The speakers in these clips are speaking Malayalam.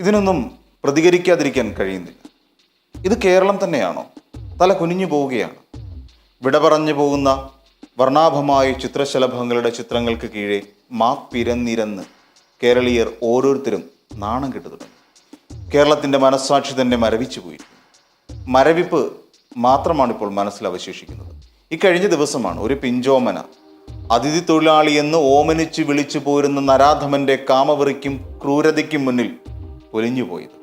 ഇതിനൊന്നും പ്രതികരിക്കാതിരിക്കാൻ കഴിയുന്നില്ല. ഇത് കേരളം തന്നെയാണോ? തല കുനിഞ്ഞു പോവുകയാണ്. വിട പറഞ്ഞു പോകുന്ന വർണാഭമായ ചിത്രശലഭങ്ങളുടെ ചിത്രങ്ങൾക്ക് കീഴെ മാപ്പിരന്നിരന്ന് കേരളീയർ ഓരോരുത്തരും നാണം കെട്ടു തുടങ്ങി. കേരളത്തിന്റെ മനസ്സാക്ഷി തന്നെ മരവിച്ചു പോയി. മരവിപ്പ് മാത്രമാണ് ഇപ്പോൾ മനസ്സിൽ അവശേഷിക്കുന്നത്. ഇക്കഴിഞ്ഞ ദിവസമാണ് ഒരു പിഞ്ചോമന അതിഥി തൊഴിലാളി എന്ന് ഓമനിച്ച് വിളിച്ചു പോരുന്ന നരാധമന്റെ കാമവെറിക്കും ക്രൂരതയ്ക്കും മുന്നിൽ പൊലിഞ്ഞുപോയത്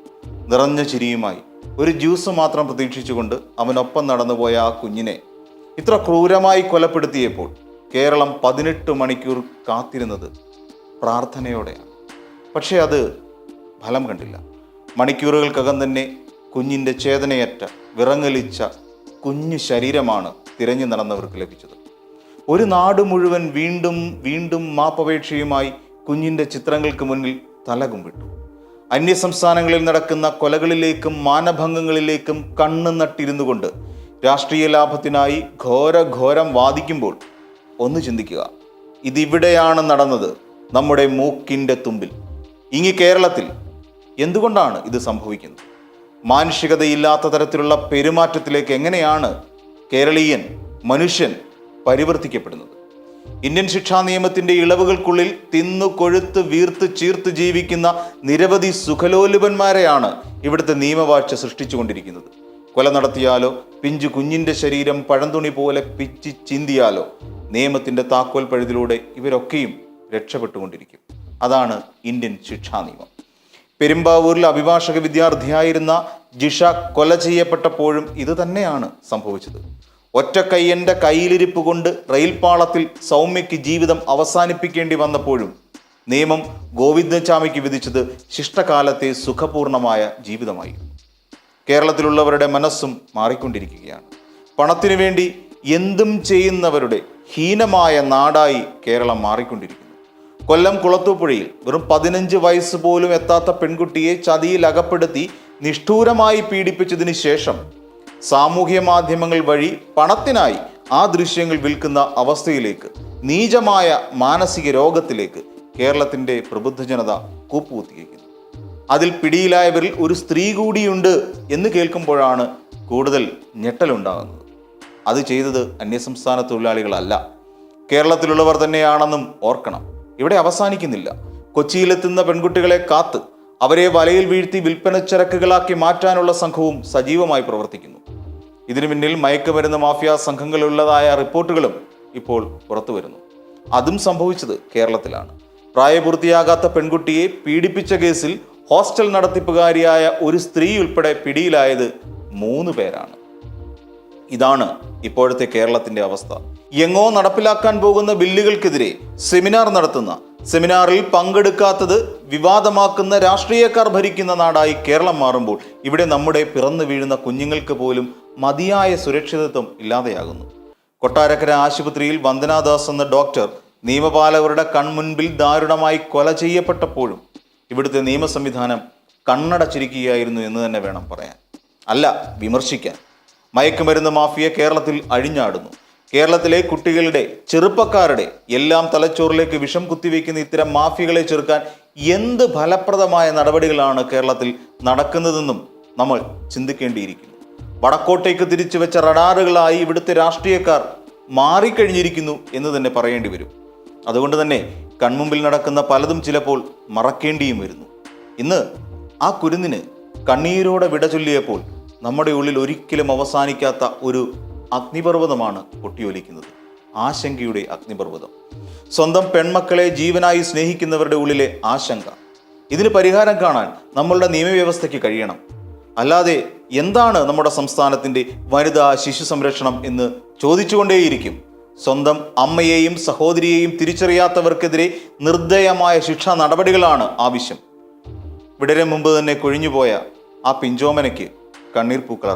നിറഞ്ഞ ചിരിയുമായി. ഒരു ജ്യൂസ് മാത്രം പ്രതീക്ഷിച്ചുകൊണ്ട് അവനൊപ്പം നടന്നുപോയ ആ കുഞ്ഞിനെ ഇത്ര ക്രൂരമായി കൊലപ്പെടുത്തിയപ്പോൾ കേരളം പതിനെട്ട് മണിക്കൂർ കാത്തിരുന്നത് പ്രാർത്ഥനയോടെയാണ്. പക്ഷേ അത് ഫലം കണ്ടില്ല. മണിക്കൂറുകൾക്കകം തന്നെ കുഞ്ഞിന്റെ ചേതനയറ്റ വിറങ്ങലിച്ച കുഞ്ഞു ശരീരമാണ് തിരഞ്ഞു നടന്നവർക്ക് ലഭിച്ചത്. ഒരു നാട് മുഴുവൻ വീണ്ടും വീണ്ടും മാപ്പപേക്ഷയുമായി കുഞ്ഞിന്റെ ചിത്രങ്ങൾക്ക് മുന്നിൽ തലകുമ്പിട്ടു. അന്യസംസ്ഥാനങ്ങളിൽ നടക്കുന്ന കൊലകളിലേക്കും മാനഭംഗങ്ങളിലേക്കും കണ്ണു നട്ടിരുന്നു കൊണ്ട് രാഷ്ട്രീയ ലാഭത്തിനായി ഘോരഘോരം വാദിക്കുമ്പോൾ ഒന്ന് ചിന്തിക്കുക. ഇതിവിടെയാണ് നടന്നത് നമ്മുടെ മൂക്കിന്റെ തുമ്പിൽ. ഇങ്ങി കേരളത്തിൽ എന്തുകൊണ്ടാണ് ഇത് സംഭവിക്കുന്നത്? മാനുഷികതയില്ലാത്ത തരത്തിലുള്ള പെരുമാറ്റത്തിലേക്ക് എങ്ങനെയാണ് കേരളീയൻ മനുഷ്യൻ പരിവർത്തിക്കപ്പെടുന്നത്? ഇന്ത്യൻ ശിക്ഷാ നിയമത്തിന്റെ ഇളവുകൾക്കുള്ളിൽ തിന്നു കൊഴുത്ത് വീർത്ത് ചീർത്ത് ജീവിക്കുന്ന നിരവധി സുഖലോലുപന്മാരെയാണ് ഇവിടുത്തെ നിയമവാഴ്ച സൃഷ്ടിച്ചുകൊണ്ടിരിക്കുന്നത്. കൊല നടത്തിയാലോ പിഞ്ചു കുഞ്ഞിന്റെ ശരീരം പഴന്തുണി പോലെ പിച്ചി ചിന്തിയാലോ നിയമത്തിന്റെ താക്കോൽ പഴുതിലൂടെ ഇവരൊക്കെയും രക്ഷപ്പെട്ടുകൊണ്ടിരിക്കും. അതാണ് ഇന്ത്യൻ ശിക്ഷാ നിയമം. പെരുമ്പാവൂരിൽ അഭിഭാഷക വിദ്യാർത്ഥിയായിരുന്ന ജിഷ കൊല ചെയ്യപ്പെട്ടപ്പോഴും ഇത് തന്നെയാണ് സംഭവിച്ചത്. ഒറ്റക്കയ്യന്റെ കയ്യിലിരിപ്പ് കൊണ്ട് റെയിൽപാളത്തിൽ സൗമ്യയ്ക്ക് ജീവിതം അവസാനിപ്പിക്കേണ്ടി വന്നപ്പോഴും നിയമം ഗോവിന്ദചാമിക്ക് വിധിച്ചത് ശിഷ്ടകാലത്തെ സുഖപൂർണമായ ജീവിതമായി കേരളത്തിലുള്ളവരുടെ മനസ്സും മാറിക്കൊണ്ടിരിക്കുകയാണ്. പണത്തിനു വേണ്ടി എന്തും ചെയ്യുന്നവരുടെ ഹീനമായ നാടായി കേരളം മാറിക്കൊണ്ടിരിക്കുന്നു. കൊല്ലം കുളത്തൂപ്പുഴയിൽ വെറും പതിനഞ്ച് വയസ്സ് പോലും എത്താത്ത പെൺകുട്ടിയെ ചതിയിൽ അകപ്പെടുത്തി നിഷ്ഠൂരമായി പീഡിപ്പിച്ചതിന് ശേഷം സാമൂഹ്യ മാധ്യമങ്ങൾ വഴി പണത്തിനായി ആ ദൃശ്യങ്ങൾ വിൽക്കുന്ന അവസ്ഥയിലേക്ക് നീചമായ മാനസിക രോഗത്തിലേക്ക് കേരളത്തിന്റെ പ്രബുദ്ധ ജനത കൂപ്പുകുത്തിയിരിക്കുന്നു. അതിൽ പിടിയിലായവരിൽ ഒരു സ്ത്രീ കൂടിയുണ്ട് എന്ന് കേൾക്കുമ്പോഴാണ് കൂടുതൽ ഞെട്ടലുണ്ടാകുന്നത്. അത് ചെയ്തത് അന്യസംസ്ഥാന തൊഴിലാളികളല്ല. കേരളത്തിലുള്ളവർ തന്നെയാണെന്നും ഓർക്കണം. ഇവിടെ അവസാനിക്കുന്നില്ല. കൊച്ചിയിലെത്തുന്ന പെൺകുട്ടികളെ കാത്ത് അവരെ വലയിൽ വീഴ്ത്തി വിൽപ്പന ചരക്കുകളാക്കി മാറ്റാനുള്ള സംഘവും സജീവമായി പ്രവർത്തിക്കുന്നു. ഇതിനു പിന്നിൽ മയക്കുമരുന്ന് മാഫിയ സംഘങ്ങളുള്ളതായ റിപ്പോർട്ടുകളും ഇപ്പോൾ പുറത്തുവരുന്നു. അതും സംഭവിച്ചത് കേരളത്തിലാണ്. പ്രായപൂർത്തിയാകാത്ത പെൺകുട്ടിയെ പീഡിപ്പിച്ച കേസിൽ ഹോസ്റ്റൽ നടത്തിപ്പുകാരിയായ ഒരു സ്ത്രീ ഉൾപ്പെടെ പിടിയിലായത് മൂന്ന് പേരാണ്. ഇതാണ് ഇപ്പോഴത്തെ കേരളത്തിന്റെ അവസ്ഥ. എങ്ങോ നടപ്പിലാക്കാൻ പോകുന്ന ബില്ലുകൾക്കെതിരെ സെമിനാർ നടത്തുന്ന സെമിനാറിൽ പങ്കെടുക്കാത്തത് വിവാദമാക്കുന്ന രാഷ്ട്രീയക്കാർ ഭരിക്കുന്ന നാടായി കേരളം മാറുമ്പോൾ ഇവിടെ നമ്മുടെ പിറന്നു വീഴുന്ന കുഞ്ഞുങ്ങൾക്ക് പോലും മതിയായ സുരക്ഷിതത്വം ഇല്ലാതെയാകുന്നു. കൊട്ടാരക്കര ആശുപത്രിയിൽ വന്ദനാദാസ് എന്ന ഡോക്ടർ നിയമപാലകരുടെ കൺമുൻപിൽ ദാരുണമായി കൊല ചെയ്യപ്പെട്ടപ്പോഴും ഇവിടുത്തെ നിയമ സംവിധാനം കണ്ണടച്ചിരിക്കുകയായിരുന്നു എന്ന് തന്നെ വേണം പറയാൻ. അല്ല വിമർശിക്കാൻ. മയക്കുമരുന്ന് മാഫിയ കേരളത്തിൽ അഴിഞ്ഞാടുന്നു. കേരളത്തിലെ കുട്ടികളുടെ ചെറുപ്പക്കാരുടെ എല്ലാം തലച്ചോറിലേക്ക് വിഷം കുത്തിവെക്കുന്ന ഇത്തരം മാഫിയകളെ ചെറുക്കാൻ എന്ത് ഫലപ്രദമായ നടപടികളാണ് കേരളത്തിൽ നടക്കുന്നതെന്നും നമ്മൾ ചിന്തിക്കേണ്ടിയിരിക്കുന്നു. വടക്കോട്ടേക്ക് തിരിച്ചു വെച്ച റഡാറുകളായി ഇവിടുത്തെ രാഷ്ട്രീയക്കാർ മാറിക്കഴിഞ്ഞിരിക്കുന്നു എന്ന് തന്നെ പറയേണ്ടി വരും. അതുകൊണ്ട് തന്നെ കൺമുമ്പിൽ നടക്കുന്ന പലതും ചിലപ്പോൾ മറക്കേണ്ടിയും വരുന്നു. ഇന്ന് ആ കുരുന്നിന് കണ്ണീരോടെ വിട ചൊല്ലിയപ്പോൾ നമ്മുടെ ഉള്ളിൽ ഒരിക്കലും അവസാനിക്കാത്ത ഒരു അഗ്നിപർവതമാണ് പൊട്ടിയൊലിക്കുന്നത് ആശങ്കയുടെ അഗ്നിപർവതം. സ്വന്തം പെൺമക്കളെ ജീവനായി സ്നേഹിക്കുന്നവരുടെ ഉള്ളിലെ ആശങ്ക. ഇതിന് പരിഹാരം കാണാൻ നമ്മളുടെ നിയമവ്യവസ്ഥയ്ക്ക് കഴിയണം. അല്ലാതെ എന്താണ് നമ്മുടെ സംസ്ഥാനത്തിന്റെ വനിതാ ശിശു സംരക്ഷണം എന്ന് ചോദിച്ചുകൊണ്ടേയിരിക്കും. സ്വന്തം അമ്മയെയും സഹോദരിയെയും തിരിച്ചറിയാത്തവർക്കെതിരെ നിർദ്ദയമായ ശിക്ഷാ നടപടികളാണ് ആവശ്യം. വിടരെ മുമ്പ് തന്നെ കൊഴിഞ്ഞുപോയ ആ പിഞ്ചോമനയ്ക്ക് കണ്ണീർ പൂക്കൾ